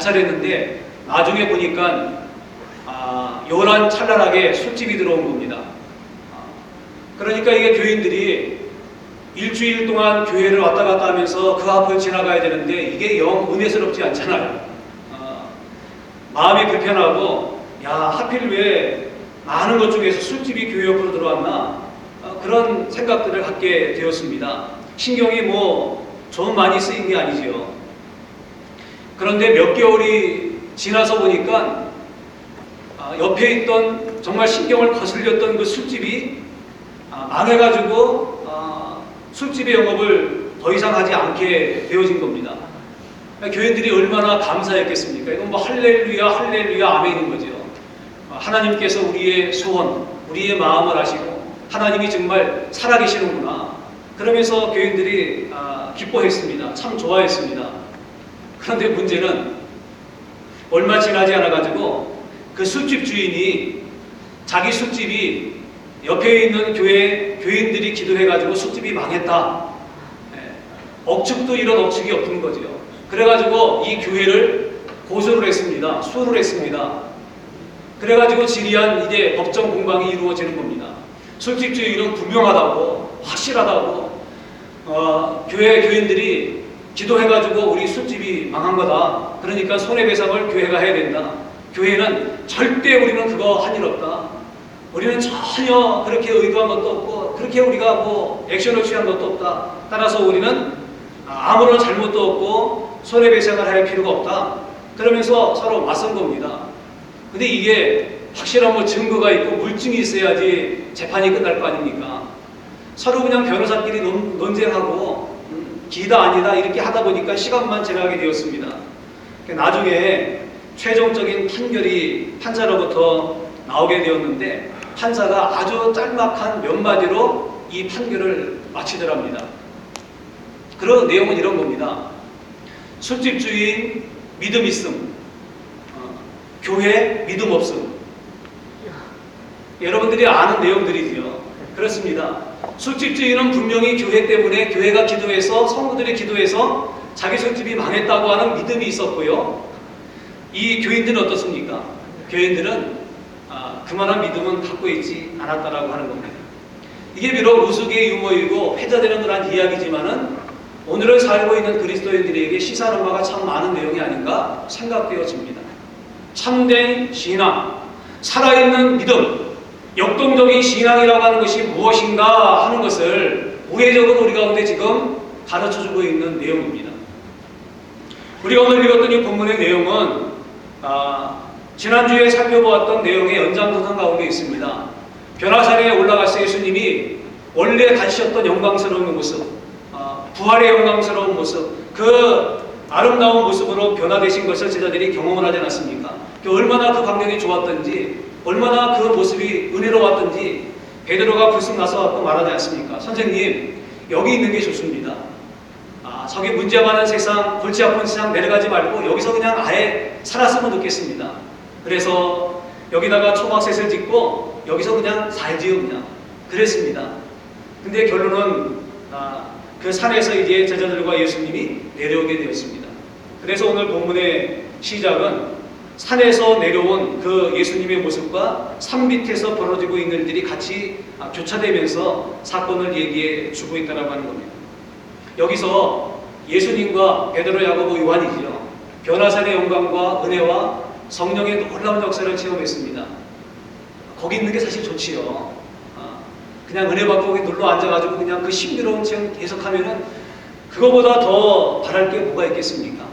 관찰했는데 나중에 보니까 아, 요란 찬란하게 술집이 들어온 겁니다. 아, 그러니까 이게 교인들이 일주일 동안 교회를 왔다 갔다 하면서 그 앞을 지나가야 되는데 이게 영 은혜스럽지 않잖아요. 아, 마음이 불편하고 야 하필 왜 많은 것 중에서 술집이 교회 옆으로 들어왔나 아, 그런 생각들을 갖게 되었습니다. 신경이 뭐 좀 많이 쓰인 게 아니지요. 그런데 몇 개월이 지나서 보니까 아, 옆에 있던 정말 신경을 거슬렸던 그 술집이 아, 망해가지고 아, 술집의 영업을 더 이상 하지 않게 되어진 겁니다. 교인들이 얼마나 감사했겠습니까? 이건 뭐 할렐루야 할렐루야 아멘인 거죠. 아, 하나님께서 우리의 소원, 우리의 마음을 아시고 하나님이 정말 살아계시는구나. 그러면서 교인들이 아, 기뻐했습니다. 참 좋아했습니다. 그런데 문제는 얼마 지나지 않아가지고 그 술집 주인이 자기 술집이 옆에 있는 교회 교인들이 기도해가지고 술집이 망했다. 예, 억측도 이런 억측이 엎은 거죠. 그래가지고 이 교회를 고소를 했습니다. 수를 했습니다. 그래가지고 지리한 이제 법정 공방이 이루어지는 겁니다. 술집 주인은 분명하다고 확실하다고 어, 교회 교인들이 기도해가지고 우리 술집이 망한 거다. 그러니까 손해배상을 교회가 해야 된다. 교회는 절대 우리는 그거 한 일 없다. 우리는 전혀 그렇게 의도한 것도 없고 그렇게 우리가 뭐 액션을 취한 것도 없다. 따라서 우리는 아무런 잘못도 없고 손해배상을 할 필요가 없다. 그러면서 서로 맞선 겁니다. 근데 이게 확실한 뭐 증거가 있고 물증이 있어야지 재판이 끝날 거 아닙니까? 서로 그냥 변호사끼리 논, 논쟁하고 음, 기다 아니다 이렇게 하다 보니까 시간만 지나게 되었습니다. 나중에 최종적인 판결이 판사로부터 나오게 되었는데 판사가 아주 짤막한 몇 마디로 이 판결을 마치더랍니다. 그런 내용은 이런 겁니다. 술집 주인 믿음 있음, 어, 교회 믿음 없음. 여러분들이 아는 내용들이지요. 그렇습니다. 술집 주인은 분명히 교회 때문에 교회가 기도해서 성도들이 기도해서 자기 술집이 망했다고 하는 믿음이 있었고요. 이 교인들은 어떻습니까? 교인들은 아, 그만한 믿음은 갖고 있지 않았다라고 하는 겁니다. 이게 비록 우스개의 유머이고 회자되는 그런 이야기지만은 오늘을 살고 있는 그리스도인들에게 시사하는 바가 참 많은 내용이 아닌가 생각되어집니다. 참된 신앙, 살아있는 믿음, 역동적인 신앙이라고 하는 것이 무엇인가 하는 것을 우회적으로 우리 가운데 지금 가르쳐주고 있는 내용입니다. 우리가 오늘 읽었던 이 본문의 내용은 아, 지난주에 살펴보았던 내용의 연장선상 가운데 있습니다. 변화산에 올라가서 예수님이 원래 가지셨던 영광스러운 모습, 아, 부활의 영광스러운 모습, 그 아름다운 모습으로 변화되신 것을 제자들이 경험을 하지 않았습니까? 그 얼마나 그 광경이 좋았던지, 얼마나 그 모습이 은혜로웠던지 베드로가 불쑥 나서갖고 말하지 않습니까? 선생님, 여기 있는 게 좋습니다. 아, 저기 문제 많은 세상, 골치 아픈 세상 내려가지 말고 여기서 그냥 아예 살았으면 좋겠습니다. 그래서 여기다가 초막셋을 짓고 여기서 그냥 살지요 그냥 그랬습니다. 근데 결론은 아, 그 산에서 이제 제자들과 예수님이 내려오게 되었습니다. 그래서 오늘 본문의 시작은 산에서 내려온 그 예수님의 모습과 산 밑에서 벌어지고 있는 일들이 같이 아, 교차되면서 사건을 얘기해 주고 있다고 하는 겁니다. 여기서 예수님과 베드로, 야고보, 요한이지요. 변화산의 영광과 은혜와 성령의 놀라운 역사를 체험했습니다. 거기 있는 게 사실 좋지요. 아, 그냥 은혜 받고 거기 눌러 앉아가지고 그냥 그 신비로운 체험 계속하면은 그거보다 더 바랄 게 뭐가 있겠습니까?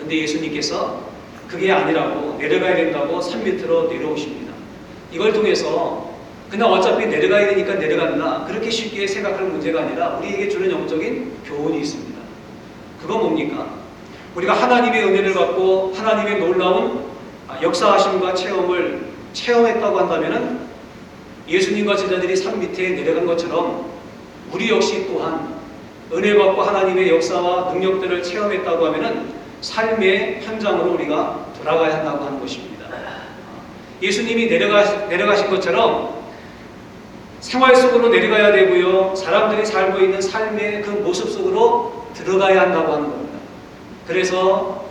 근데 예수님께서 그게 아니라고 내려가야 된다고 산 밑으로 내려오십니다. 이걸 통해서 그냥 어차피 내려가야 되니까 내려간다. 그렇게 쉽게 생각할 문제가 아니라 우리에게 주는 영적인 교훈이 있습니다. 그거 뭡니까? 우리가 하나님의 은혜를 받고 하나님의 놀라운 역사하심과 체험을 체험했다고 한다면 예수님과 제자들이 산 밑에 내려간 것처럼 우리 역시 또한 은혜 받고 하나님의 역사와 능력들을 체험했다고 하면 삶의 현장으로 우리가 돌아가야 한다고 하는 것입니다. 예수님이 내려가, 내려가신 것처럼 생활 속으로 내려가야 되고요. 사람들이 살고 있는 삶의 그 모습 속으로 들어가야 한다고 하는 겁니다. 그래서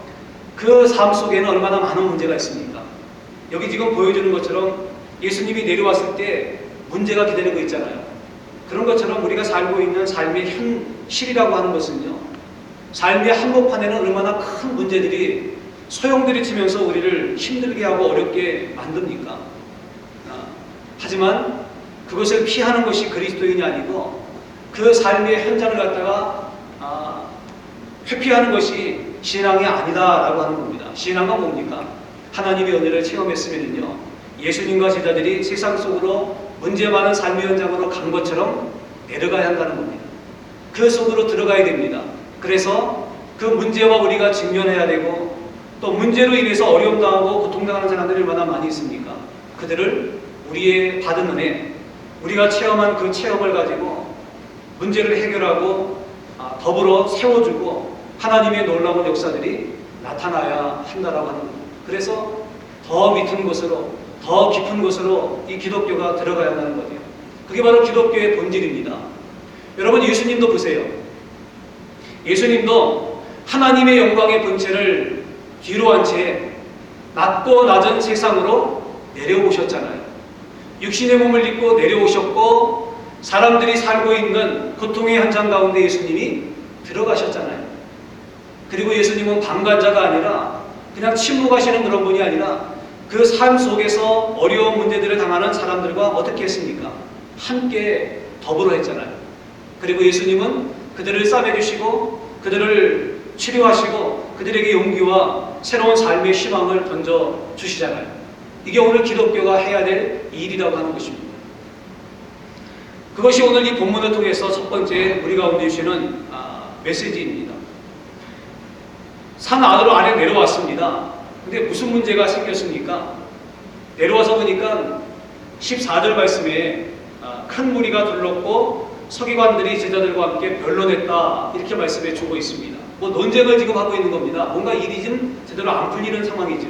그 삶 속에는 얼마나 많은 문제가 있습니까? 여기 지금 보여주는 것처럼 예수님이 내려왔을 때 문제가 기다리고 있잖아요. 그런 것처럼 우리가 살고 있는 삶의 현실이라고 하는 것은요. 삶의 한복판에는 얼마나 큰 문제들이 소용들이 치면서 우리를 힘들게 하고 어렵게 만듭니까? 아, 하지만 그것을 피하는 것이 그리스도인이 아니고 그 삶의 현장을 갖다가 아, 회피하는 것이 신앙이 아니다라고 하는 겁니다. 신앙은 뭡니까? 하나님의 은혜를 체험했으면요. 예수님과 제자들이 세상 속으로 문제 많은 삶의 현장으로 간 것처럼 내려가야 한다는 겁니다. 그 속으로 들어가야 됩니다. 그래서 그 문제와 우리가 직면해야 되고 또 문제로 인해서 어려움 당하고 고통당하는 사람들이 얼마나 많이 있습니까? 그들을 우리의 받은 은혜, 우리가 체험한 그 체험을 가지고 문제를 해결하고 아, 더불어 세워주고 하나님의 놀라운 역사들이 나타나야 한다라고 하는 겁니다. 그래서 더 밑은 곳으로 더 깊은 곳으로 이 기독교가 들어가야 한다는 거죠. 그게 바로 기독교의 본질입니다. 여러분 예수님도 보세요. 예수님도 하나님의 영광의 본체를 뒤로 한 채 낮고 낮은 세상으로 내려오셨잖아요. 육신의 몸을 입고 내려오셨고 사람들이 살고 있는 고통의 현장 가운데 예수님이 들어가셨잖아요. 그리고 예수님은 방관자가 아니라 그냥 침묵하시는 그런 분이 아니라 그 삶 속에서 어려운 문제들을 당하는 사람들과 어떻게 했습니까? 함께 더불어 했잖아요. 그리고 예수님은 그들을 싸매주시고 그들을 치료하시고 그들에게 용기와 새로운 삶의 희망을 던져 주시잖아요. 이게 오늘 기독교가 해야 될 일이라고 하는 것입니다. 그것이 오늘 이 본문을 통해서 첫 번째 우리 가운데 주시는 아, 메시지입니다. 산 아래로 아래 내려왔습니다. 근데 무슨 문제가 생겼습니까? 내려와서 보니까 14절 말씀에 아, 큰 무리가 둘렀고 서기관들이 제자들과 함께 변론했다 이렇게 말씀해 주고 있습니다. 뭐 논쟁을 지금 하고 있는 겁니다. 뭔가 일이 좀 제대로 안 풀리는 상황이죠.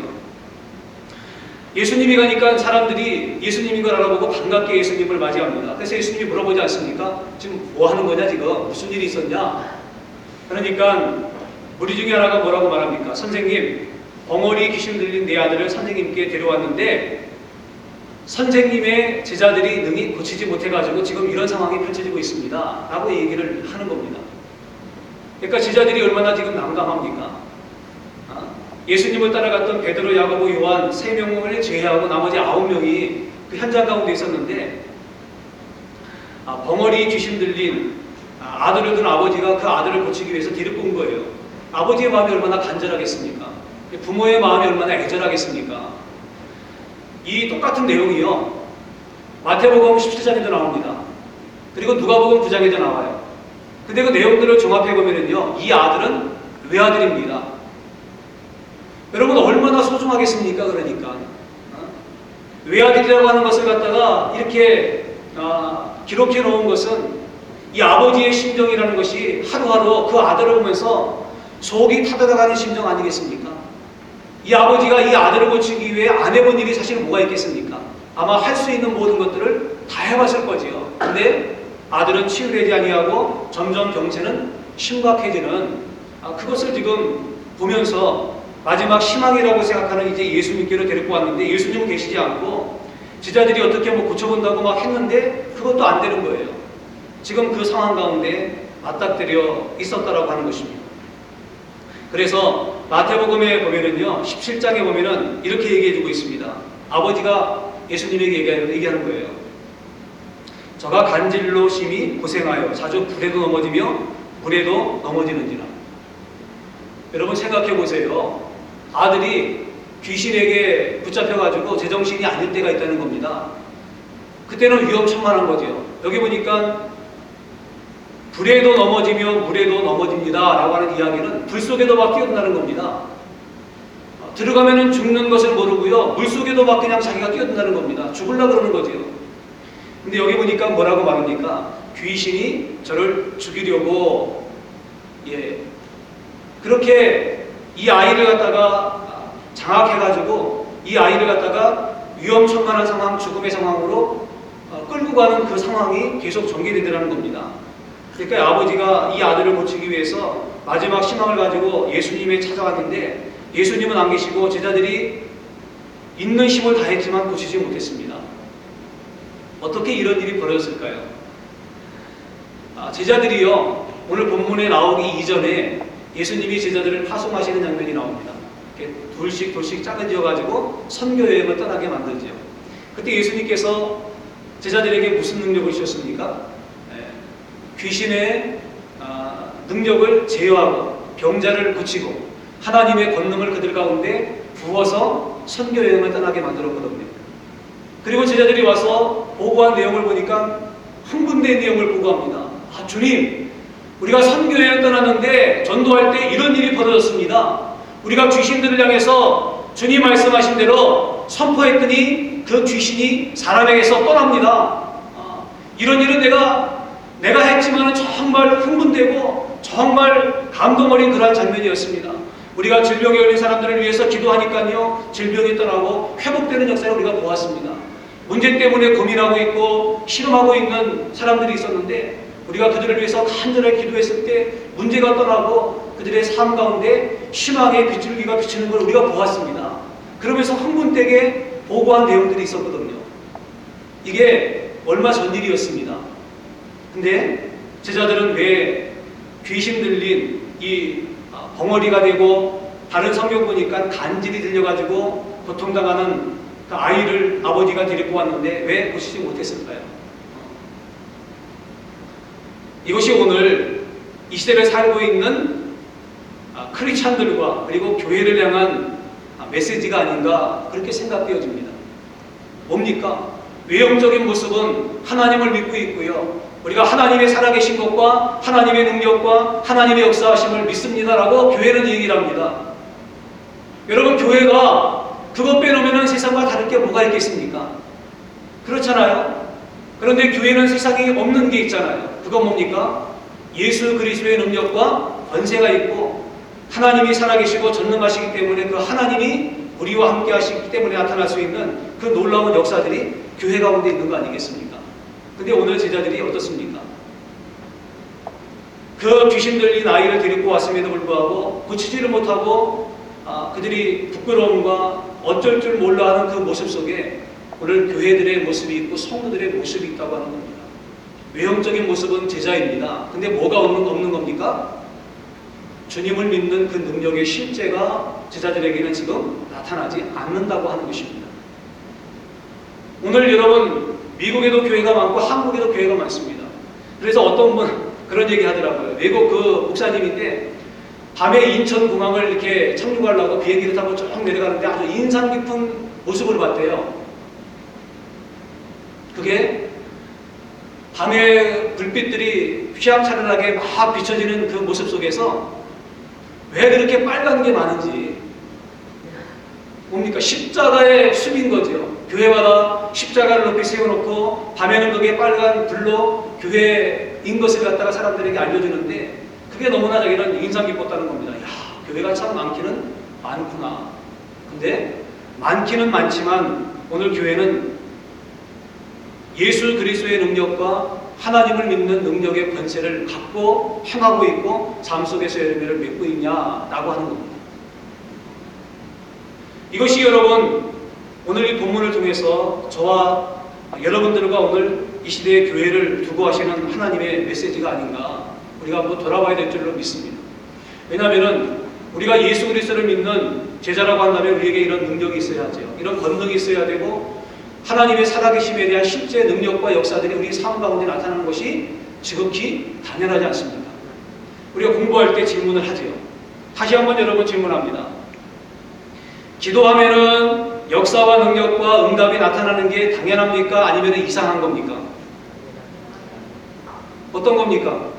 예수님이 가니까 사람들이 예수님인 걸 알아보고 반갑게 예수님을 맞이합니다. 그래서 예수님이 물어보지 않습니까? 지금 뭐 하는 거냐 지금 무슨 일이 있었냐? 그러니까 무리 중에 하나가 뭐라고 말합니까? 선생님 벙어리 귀신 들린 내 아들을 선생님께 데려왔는데 선생님의 제자들이 능히 고치지 못해가지고 지금 이런 상황이 펼쳐지고 있습니다. 라고 얘기를 하는 겁니다. 그러니까 제자들이 얼마나 지금 난감합니까? 아, 예수님을 따라갔던 베드로, 야고보, 요한 세 명을 제외하고 나머지 아홉 명이 그 현장 가운데 있었는데 아, 벙어리 귀신 들린 아, 아들을 둔 아버지가 그 아들을 고치기 위해서 데리고 온 거예요. 아버지의 마음이 얼마나 간절하겠습니까? 부모의 마음이 얼마나 애절하겠습니까? 이 똑같은 내용이요. 마태복음 17장에도 나옵니다. 그리고 누가복음 9장에도 나와요. 근데 그 내용들을 종합해 보면은요. 이 아들은 외아들입니다. 여러분 얼마나 소중하겠습니까? 그러니까 어? 외아들이라고 하는 것을 갖다가 이렇게 아, 기록해 놓은 것은 이 아버지의 심정이라는 것이 하루하루 그 아들을 보면서 속이 타들어가는 심정 아니겠습니까? 이 아버지가 이 아들을 고치기 위해 안 해본 일이 사실 뭐가 있겠습니까? 아마 할 수 있는 모든 것들을 다 해봤을 거지요. 근데 아들은 치유되지 아니하고 점점 병세는 심각해지는 아, 그것을 지금 보면서 마지막 희망이라고 생각하는 이제 예수님께로 데리고 왔는데 예수님은 계시지 않고 제자들이 어떻게 뭐 고쳐본다고 막 했는데 그것도 안 되는 거예요. 지금 그 상황 가운데 맞닥뜨려 있었다라고 하는 것입니다. 그래서 마태복음에 보면은요, 17장에 보면은 이렇게 얘기해주고 있습니다. 아버지가 예수님에게 얘기하는 거예요. 저가 간질로 심히 고생하여 자주 불에도 넘어지며 물에도 넘어지는지라. 여러분 생각해 보세요. 아들이 귀신에게 붙잡혀가지고 제정신이 아닐 때가 있다는 겁니다. 그때는 위험천만한 거죠. 여기 보니까 불에도 넘어지며 물에도 넘어집니다. 라고 하는 이야기는 불 속에도 막 뛰어든다는 겁니다. 어, 들어가면은 죽는 것을 모르고요. 물 속에도 막 그냥 자기가 뛰어든다는 겁니다. 죽을라 그러는 거죠. 근데 여기 보니까 뭐라고 말합니까? 귀신이 저를 죽이려고, 예. 그렇게 이 아이를 갖다가 장악해가지고 이 아이를 갖다가 위험천만한 상황, 죽음의 상황으로 어, 끌고 가는 그 상황이 계속 전개되더라는 겁니다. 그러니까 아버지가 이 아들을 고치기 위해서 마지막 희망을 가지고 예수님에 찾아갔는데 예수님은 안 계시고 제자들이 있는 힘을 다했지만 고치지 못했습니다. 어떻게 이런 일이 벌어졌을까요? 아, 제자들이요 오늘 본문에 나오기 이전에 예수님이 제자들을 파송하시는 장면이 나옵니다. 이렇게 둘씩 둘씩 짝을 지어가지고 선교 여행을 떠나게 만들죠. 그때 예수님께서 제자들에게 무슨 능력을 주셨습니까? 예, 귀신의 아, 능력을 제어하고 병자를 고치고 하나님의 권능을 그들 가운데 부어서 선교 여행을 떠나게 만들었거든요. 그리고 제자들이 와서 보고한 내용을 보니까 흥분된 내용을 보고합니다. 아, 주님, 우리가 선교 여행 떠났는데 전도할 때 이런 일이 벌어졌습니다. 우리가 귀신들을 향해서 주님 말씀하신 대로 선포했더니 그 귀신이 사람에게서 떠납니다. 아, 이런 일은 내가 내가 했지만 정말 흥분되고 정말 감동 어린 그러한 장면이었습니다. 우리가 질병에 걸린 사람들을 위해서 기도하니까요 질병이 떠나고 회복되는 역사를 우리가 보았습니다. 문제 때문에 고민하고 있고 실험하고 있는 사람들이 있었는데 우리가 그들을 위해서 간절하게 기도했을 때 문제가 떠나고 그들의 삶 가운데 희망의 빗줄기가 비치는 걸 우리가 보았습니다. 그러면서 흥분되게 보고한 내용들이 있었거든요. 이게 얼마 전 일이었습니다. 근데 제자들은 왜 귀신 들린 이 벙어리가 되고 다른 성경 보니까 간질이 들려가지고 고통당하는 그 아이를 아버지가 데리고 왔는데 왜 고치지 못했을까요? 이것이 오늘 이 시대를 살고 있는 아, 크리스찬들과 그리고 교회를 향한 아, 메시지가 아닌가 그렇게 생각되어집니다. 뭡니까? 외형적인 모습은 하나님을 믿고 있고요. 우리가 하나님의 살아계신 것과 하나님의 능력과 하나님의 역사하심을 믿습니다라고 교회는 얘기를 합니다. 여러분 교회가 그것 빼놓으면 세상과 다를 게 뭐가 있겠습니까? 그렇잖아요. 그런데 교회는 세상에 없는 게 있잖아요. 그건 뭡니까? 예수 그리스도의 능력과 권세가 있고 하나님이 살아계시고 전능하시기 때문에 그 하나님이 우리와 함께 하시기 때문에 나타날 수 있는 그 놀라운 역사들이 교회 가운데 있는 거 아니겠습니까? 근데 오늘 제자들이 어떻습니까? 그 귀신 들린 아이를 데리고 왔음에도 불구하고 고치지를 못하고 아, 그들이 부끄러움과 어쩔 줄 몰라 하는 그 모습 속에 오늘 교회들의 모습이 있고 성도들의 모습이 있다고 하는 겁니다. 외형적인 모습은 제자입니다. 근데 뭐가 없는, 없는 겁니까? 주님을 믿는 그 능력의 실제가 제자들에게는 지금 나타나지 않는다고 하는 것입니다. 오늘 여러분 미국에도 교회가 많고 한국에도 교회가 많습니다. 그래서 어떤 분 그런 얘기 하더라고요. 외국 그 목사님인데 밤에 인천공항을 이렇게 착륙하려고 비행기를 타고 쭉 내려가는데 아주 인상 깊은 모습을 봤대요. 그게 밤에 불빛들이 휘황찬란하게 막 비춰지는 그 모습 속에서 왜 그렇게 빨간 게 많은지 뭡니까? 십자가의 숲인 거죠. 교회마다 십자가를 높이 세워놓고 밤에는 그게 빨간 불로 교회인 것을 갖다가 사람들에게 알려주는데 그게 너무나 자기는 인상 깊었다는 겁니다. 야, 교회가 참 많기는 많구나. 근데 많기는 많지만 오늘 교회는 예수 그리스도의 능력과 하나님을 믿는 능력의 권세를 갖고 행하고 있고 삶 속에서 열매를 맺고 있냐라고 하는 겁니다. 이것이 여러분 오늘 이 본문을 통해서 저와 여러분들과 오늘 이 시대의 교회를 두고 하시는 하나님의 메시지가 아닌가 우리가 한번 돌아봐야 될 줄로 믿습니다. 왜냐하면 우리가 예수 그리스도를 믿는 제자라고 한다면 우리에게 이런 능력이 있어야 하죠. 이런 권능이 있어야 되고 하나님의 살아계심에 대한 실제 능력과 역사들이 우리 삶 가운데 나타나는 것이 지극히 당연하지 않습니까? 우리가 공부할 때 질문을 하죠. 다시 한번 여러분 질문합니다. 기도하면은 역사와 능력과 응답이 나타나는 게 당연합니까? 아니면 이상한 겁니까? 어떤 겁니까?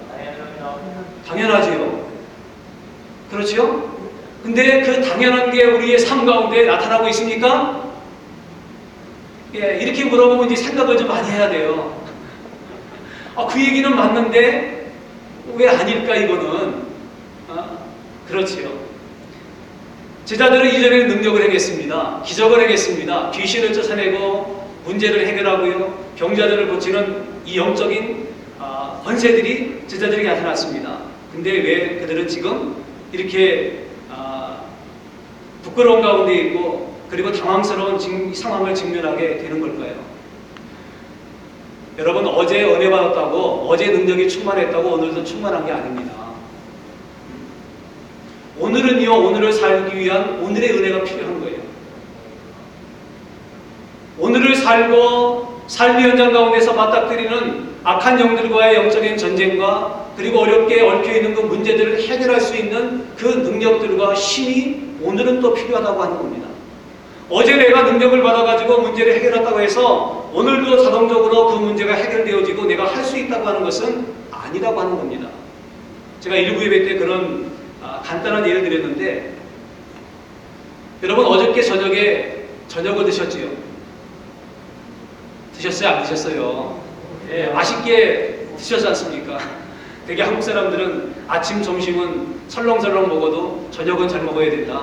당연하지요. 그렇죠? 근데 그 당연한 게 우리의 삶 가운데 나타나고 있습니까? 예, 이렇게 물어보면 이제 생각을 좀 많이 해야 돼요. 아, 그 얘기는 맞는데 왜 아닐까 이거는? 아, 그렇지요. 제자들은 이전에 능력을 행했습니다. 기적을 행했습니다. 귀신을 쫓아내고 문제를 해결하고요. 병자들을 고치는 이 영적인 아, 권세들이 제자들에게 나타났습니다. 근데 왜 그들은 지금 이렇게 아, 부끄러운 가운데 있고 그리고 당황스러운 직- 상황을 직면하게 되는 걸까요? 여러분 어제 은혜 받았다고 어제 능력이 충만했다고 오늘도 충만한 게 아닙니다. 오늘은요 오늘을 살기 위한 오늘의 은혜가 필요한 거예요. 오늘을 살고 삶의 현장 가운데서 맞닥뜨리는 악한 영들과의 영적인 전쟁과 그리고 어렵게 얽혀 있는 그 문제들을 해결할 수 있는 그 능력들과 힘이 오늘은 또 필요하다고 하는 겁니다. 어제 내가 능력을 받아가지고 문제를 해결했다고 해서 오늘도 자동적으로 그 문제가 해결되어지고 내가 할 수 있다고 하는 것은 아니라고 하는 겁니다. 제가 일부 예배 때 그런 아, 간단한 예를 드렸는데 여러분 어저께 저녁에 저녁을 드셨지요? 드셨어요? 안 드셨어요? 예, 맛있게 드셨지 않습니까? 되게 한국 사람들은 아침, 점심은 설렁설렁 먹어도 저녁은 잘 먹어야 된다.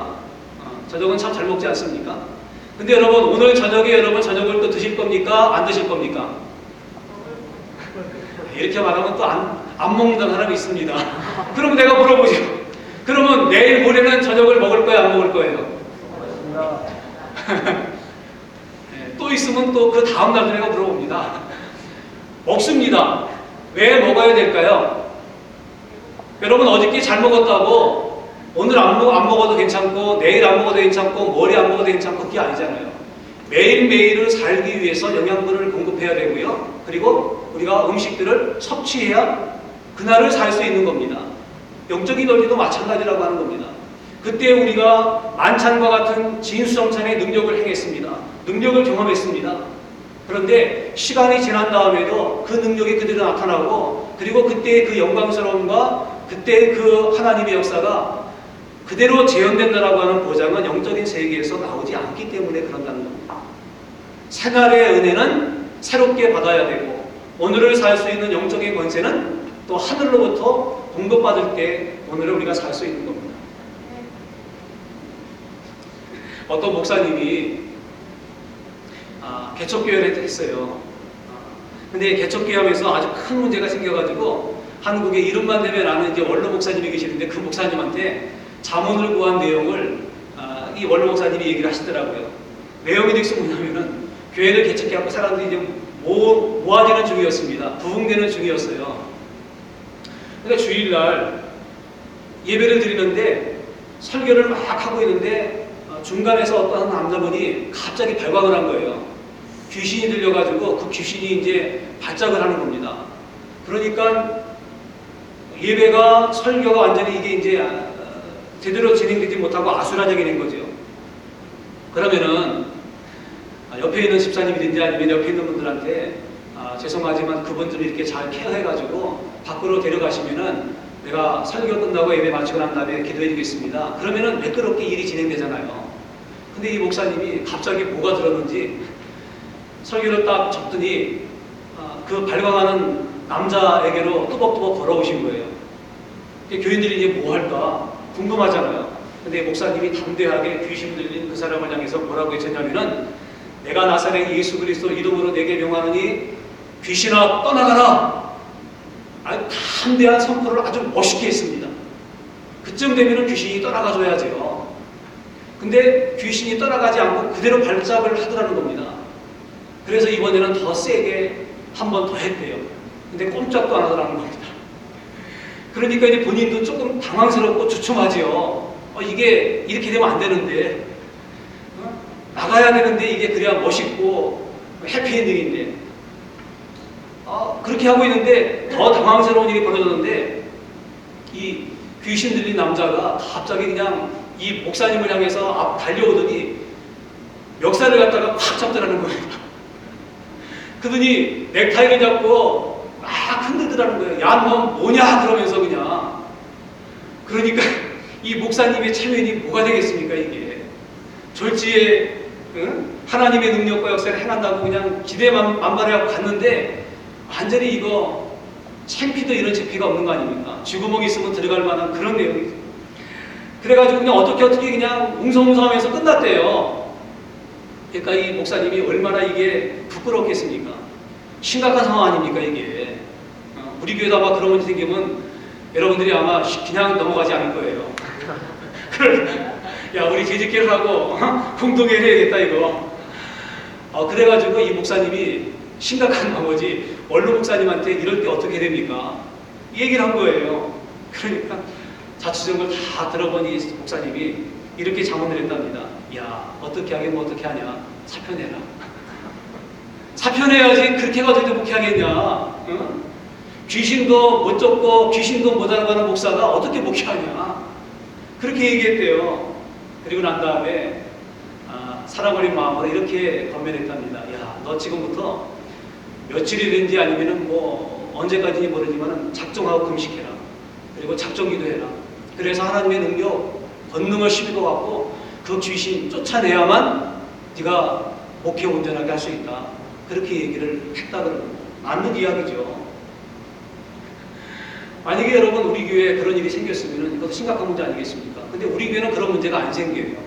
어, 저녁은 참 잘 먹지 않습니까? 근데 여러분 오늘 저녁에 여러분 저녁을 또 드실 겁니까? 안 드실 겁니까? 이렇게 말하면 또 안 안 먹는다는 사람이 있습니다. 그럼 내가 물어보죠. 그러면 내일 모레는 저녁을 먹을 거야, 안 먹을 거예요? 네, 또 있으면 또 그 다음 날 내가 물어봅니다. 먹습니다. 왜 먹어야 될까요? 여러분 어저께 잘 먹었다고 오늘 안, 먹, 안 먹어도 괜찮고 내일 안 먹어도 괜찮고 모레 안 먹어도 괜찮고 그게 아니잖아요. 매일매일을 살기 위해서 영양분을 공급해야 되고요. 그리고 우리가 음식들을 섭취해야 그날을 살 수 있는 겁니다. 영적인 원리도 마찬가지라고 하는 겁니다. 그때 우리가 만찬과 같은 진수성찬의 능력을 행했습니다. 능력을 경험했습니다. 그런데 시간이 지난 다음에도 그 능력이 그대로 나타나고 그리고 그때의 그 영광스러움과 그때의 그 하나님의 역사가 그대로 재현된다라고 하는 보장은 영적인 세계에서 나오지 않기 때문에 그런다는 겁니다. 생활의 은혜는 새롭게 받아야 되고 오늘을 살 수 있는 영적인 권세는 또 하늘로부터 공급받을 때 오늘을 우리가 살 수 있는 겁니다. 어떤 목사님이 아, 개척교회를 했어요. 아, 근데 개척교회 하면서 아주 큰 문제가 생겨가지고 한국에 이름만 대면 아는 이제 원로 목사님이 계시는데 그 목사님한테 자문을 구한 내용을 아, 이 원로 목사님이 얘기를 하시더라고요. 내용이 되게 뭐냐면은 교회를 개척해갖고 사람들이 이제 모, 모아지는 중이었습니다. 부흥되는 중이었어요. 그러니까 주일날 예배를 드리는데 설교를 막 하고 있는데 어, 중간에서 어떤 남자분이 갑자기 발광을 한 거예요. 귀신이 들려가지고 그 귀신이 이제 발작을 하는 겁니다. 그러니까 예배가 설교가 완전히 이게 이제 아, 제대로 진행되지 못하고 아수라장이 된 거죠. 그러면은 아, 옆에 있는 집사님이든지 아니면 옆에 있는 분들한테 아, 죄송하지만 그분들을 이렇게 잘 케어해가지고 밖으로 데려가시면은 내가 설교 끝나고 예배 마치고 난 다음에 기도해드리겠습니다. 그러면은 매끄럽게 일이 진행되잖아요. 근데 이 목사님이 갑자기 뭐가 들었는지 설교를 딱 접더니 아, 그 발광하는 남자에게로 뚜벅뚜벅 걸어오신 거예요. 교인들이 이제 뭐 할까 궁금하잖아요. 근데 목사님이 담대하게 귀신 들린 그 사람을 향해서 뭐라고 했냐면은 내가 나사렛 예수 그리스도 이름으로 내게 명하노니 귀신아 떠나가라. 아주 담대한 선포를 아주 멋있게 했습니다. 그쯤 되면은 귀신이 떠나가줘야죠. 근데 귀신이 떠나가지 않고 그대로 발작을 하더라는 겁니다. 그래서 이번에는 더 세게 한 번 더 했대요. 근데 꼼짝도 안 하더라는 겁니다. 그러니까 이제 본인도 조금 당황스럽고 주춤하지요. 어, 이게 이렇게 되면 안 되는데 어? 나가야 되는데 이게 그래야 멋있고 해피엔딩인데 어, 그렇게 하고 있는데 더 당황스러운 일이 벌어졌는데 이 귀신 들린 남자가 갑자기 그냥 이 목사님을 향해서 앞 달려오더니 멱살을 갖다가 팍 잡더라는 거예요. 그러더니 넥타이를 잡고 막 흔들더라는 거예요. 야, 너 뭐냐? 그러면서 그냥. 그러니까 이 목사님의 체면이 뭐가 되겠습니까, 이게. 졸지에 응? 하나님의 능력과 역사를 행한다고 그냥 기대만 만발해하고 갔는데 완전히 이거 창피도 이런 재피가 없는 거 아닙니까? 쥐구멍이 있으면 들어갈 만한 그런 내용이죠. 그래가지고 그냥 어떻게 어떻게 그냥 웅성웅성하면서 끝났대요. 그러니까 이 목사님이 얼마나 이게 부끄럽겠습니까? 심각한 상황 아닙니까 이게? 어, 우리 교회도 아마 그런 문제 생기면 여러분들이 아마 그냥 넘어가지 않을 거예요. 야 우리 재직기를 하고 어? 공동회를 해야겠다 이거. 어, 그래가지고 이 목사님이 심각한 나머지 원로 목사님한테 이럴 때 어떻게 됩니까? 이 얘기를 한 거예요. 그러니까 자취적을 다 들어보니 목사님이 이렇게 자문을 했답니다. 야 어떻게 하긴 뭐 어떻게 하냐 사표내라. 사표내야지 그렇게 가지고 목회 하겠냐? 응? 귀신도 못 쫓고 귀신도 못 알아가는 목사가 어떻게 목회하냐? 그렇게 얘기했대요. 그리고 난 다음에 아, 사랑어린 마음으로 이렇게 건면했답니다. 야, 너 지금부터 며칠이 된지 아니면은 뭐 언제까지인지 모르지만 작정하고 금식해라. 그리고 작정 기도 해라. 그래서 하나님의 능력, 권능을 시비도 갖고 그 귀신 쫓아내야만 네가 목회 온전하게 할 수 있다. 그렇게 얘기를 했다 그러는 거예요. 맞는 이야기죠. 만약에 여러분 우리 교회에 그런 일이 생겼으면 이것도 심각한 문제 아니겠습니까? 근데 우리 교회는 그런 문제가 안 생겨요.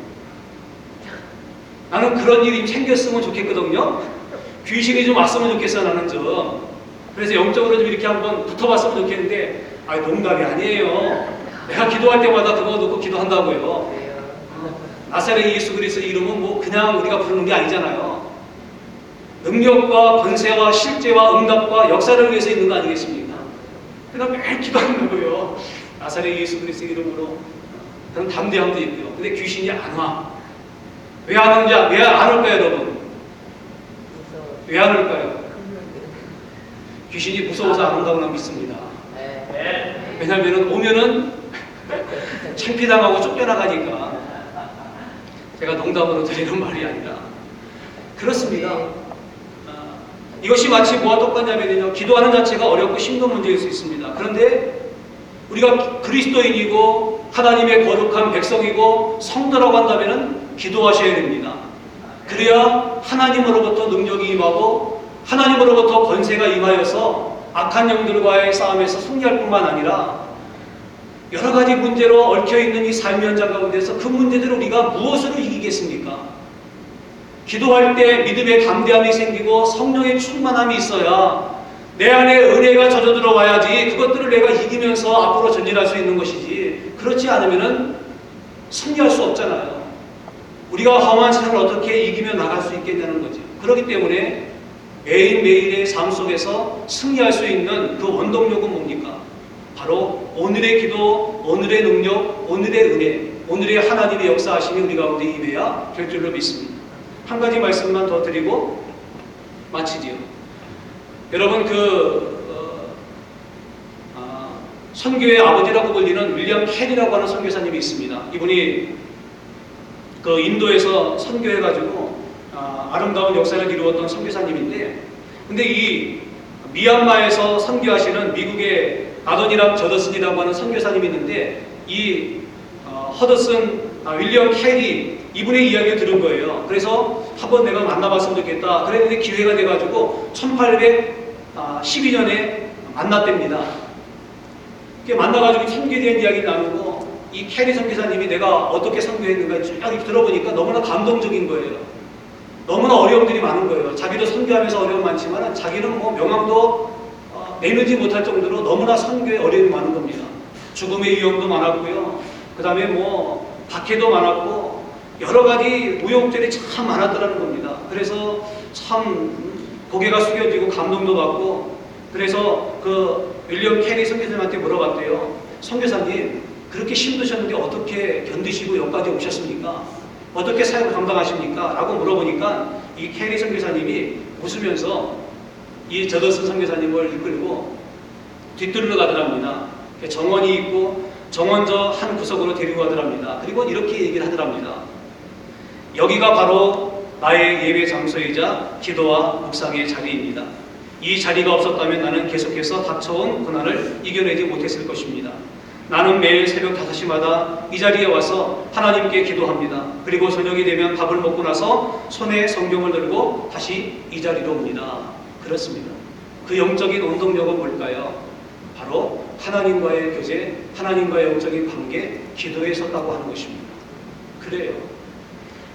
나는 그런 일이 생겼으면 좋겠거든요. 귀신이 좀 왔으면 좋겠어 나는 좀. 그래서 영적으로 좀 이렇게 한번 붙어봤으면 좋겠는데 아 농담이 아니에요. 내가 기도할 때마다 그거 놓고 기도한다고요. 나사렛 예수 그리스도 이름은 뭐 그냥 우리가 부르는 게 아니잖아요. 능력과 권세와 실제와 응답과 역사를 위해서 있는 거 아니겠습니까? 그냥 매일 기도한다고요. 나사렛 예수 그리스도 이름으로 그런 담대함도 있고요. 근데 귀신이 안 와. 왜 안 오냐? 왜안 올까요, 여러분? 왜안 올까요? 귀신이 무서워서 안 온다고 난 믿습니다. 왜냐면은 오면은 창피당하고 쫓겨나가니까 제가 농담으로 드리는 말이 아니라 그렇습니다. 아, 이것이 마치 뭐와 똑같냐면요. 기도하는 자체가 어렵고 힘든 문제일 수 있습니다. 그런데 우리가 그리스도인이고 하나님의 거룩한 백성이고 성도라고 한다면은 기도하셔야 됩니다. 그래야 하나님으로부터 능력이 임하고 하나님으로부터 권세가 임하여서 악한 영들과의 싸움에서 승리할 뿐만 아니라 여러 가지 문제로 얽혀 있는 이 삶의 현장 가운데서 그 문제들을 우리가 무엇으로 이기겠습니까? 기도할 때 믿음의 담대함이 생기고 성령의 충만함이 있어야 내 안에 은혜가 젖어 들어와야지 그것들을 내가 이기면서 앞으로 전진할 수 있는 것이지 그렇지 않으면은 승리할 수 없잖아요. 우리가 험한 세상을 어떻게 이기며 나갈 수 있겠냐는 거죠. 그렇기 때문에 매일매일의 삶 속에서 승리할 수 있는 그 원동력은 뭡니까? 바로 오늘의 기도, 오늘의 능력, 오늘의 은혜, 오늘의 하나님의 역사하심이 우리 가운데 임해야 될 줄로 믿습니다. 한 가지 말씀만 더 드리고 마치지요. 여러분 그 어, 아, 선교의 아버지라고 불리는 윌리엄 캐리라고 하는 선교사님이 있습니다. 이분이 그 인도에서 선교해가지고 아, 아름다운 역사를 이루었던 선교사님인데, 근데 이 미얀마에서 선교하시는 미국의 아도니람 저더슨이라고 하는 선교사님이 있는데 이 어, 허더슨 아, 윌리엄 캐리 이분의 이야기를 들은 거예요. 그래서 한번 내가 만나봤으면 좋겠다. 그랬는데 기회가 돼가지고 1812년에 만났답니다. 만나가지고 선교에 대한 이야기를 나누고 이 캐리 선교사님이 내가 어떻게 선교했는가 쭉 들어보니까 너무나 감동적인 거예요. 너무나 어려움들이 많은 거예요. 자기도 선교하면서 어려움 많지만 자기는 뭐 명함도 어, 내놓지 못할 정도로 너무나 선교에 어려움이 많은 겁니다. 죽음의 위험도 많았고요. 그 다음에 뭐 박해도 많았고 여러 가지 우여곡절이 참 많았더라는 겁니다. 그래서 참 고개가 숙여지고 감동도 받고 그래서 그 윌리엄 캐리 선교사님한테 물어봤대요. 선교사님 그렇게 힘드셨는데 어떻게 견디시고 여기까지 오셨습니까? 어떻게 사역을 감당하십니까? 라고 물어보니까 이 캐리 선교사님이 웃으면서 이 저더슨 선교사님을 이끌고 뒤뜰로 가더랍니다. 정원이 있고 정원 저 한 구석으로 데리고 가더랍니다. 그리고 이렇게 얘기를 하더랍니다. 여기가 바로 나의 예배 장소이자 기도와 묵상의 자리입니다. 이 자리가 없었다면 나는 계속해서 닥쳐온 고난을 이겨내지 못했을 것입니다. 나는 매일 새벽 5시마다 이 자리에 와서 하나님께 기도합니다. 그리고 저녁이 되면 밥을 먹고 나서 손에 성경을 들고 다시 이 자리로 옵니다. 그렇습니다. 그 영적인 운동력은 뭘까요? 바로 하나님과의 교제, 하나님과의 영적인 관계, 기도에 섰다고 하는 것입니다. 그래요.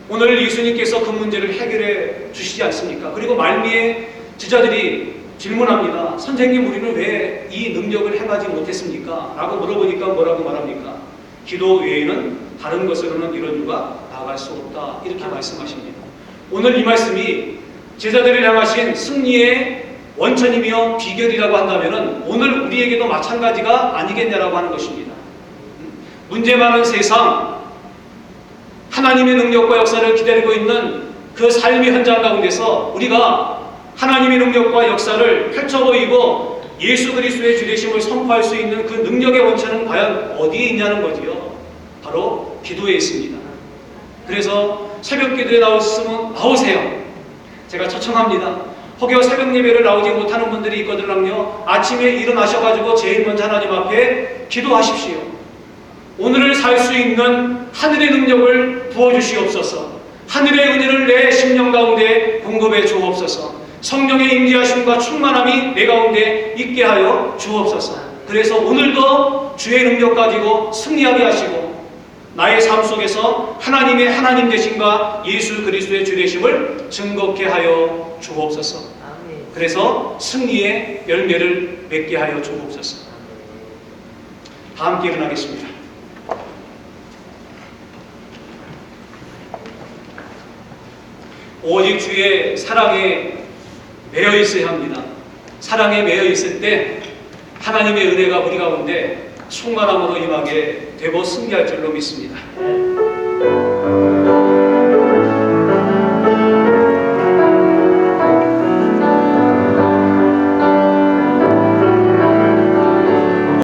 오늘 예수님께서 그 문제를 해결해 주시지 않습니까? 그리고 말미에 지자들이 질문합니다. 선생님, 우리는 왜 이 능력을 행하지 못했습니까? 라고 물어보니까 뭐라고 말합니까? 기도 외에는 다른 것으로는 이런 유가 나아갈 수 없다. 이렇게 말씀하십니다. 오늘 이 말씀이 제자들을 향하신 승리의 원천이며 비결이라고 한다면 오늘 우리에게도 마찬가지가 아니겠냐라고 하는 것입니다. 문제 많은 세상, 하나님의 능력과 역사를 기다리고 있는 그 삶의 현장 가운데서 우리가 하나님의 능력과 역사를 펼쳐 보이고 예수 그리스도의 주되심을 선포할 수 있는 그 능력의 원천은 과연 어디에 있냐는 거지요. 바로 기도에 있습니다. 그래서 새벽 기도에 나오시면 나오세요. 제가 초청합니다. 혹여 새벽 예배를 나오지 못하는 분들이 있거든요. 아침에 일어나셔가지고 제일 먼저 하나님 앞에 기도하십시오. 오늘을 살 수 있는 하늘의 능력을 부어주시옵소서. 하늘의 은혜를 내 심령 가운데 공급해 주옵소서. 성령의 임재하심과 충만함이 내 가운데 있게 하여 주옵소서. 그래서 오늘도 주의 능력 가지고 승리하게 하시고 나의 삶 속에서 하나님의 하나님 되심과 예수 그리스도의 주 되심을 증거케 하여 주옵소서. 그래서 승리의 열매를 맺게 하여 주옵소서. 다 함께 일어나겠습니다. 오직 주의 사랑에 매여 있어야 합니다. 사랑에 매여 있을 때 하나님의 은혜가 우리 가운데 충만함으로 임하게 되고 승리할 줄로 믿습니다.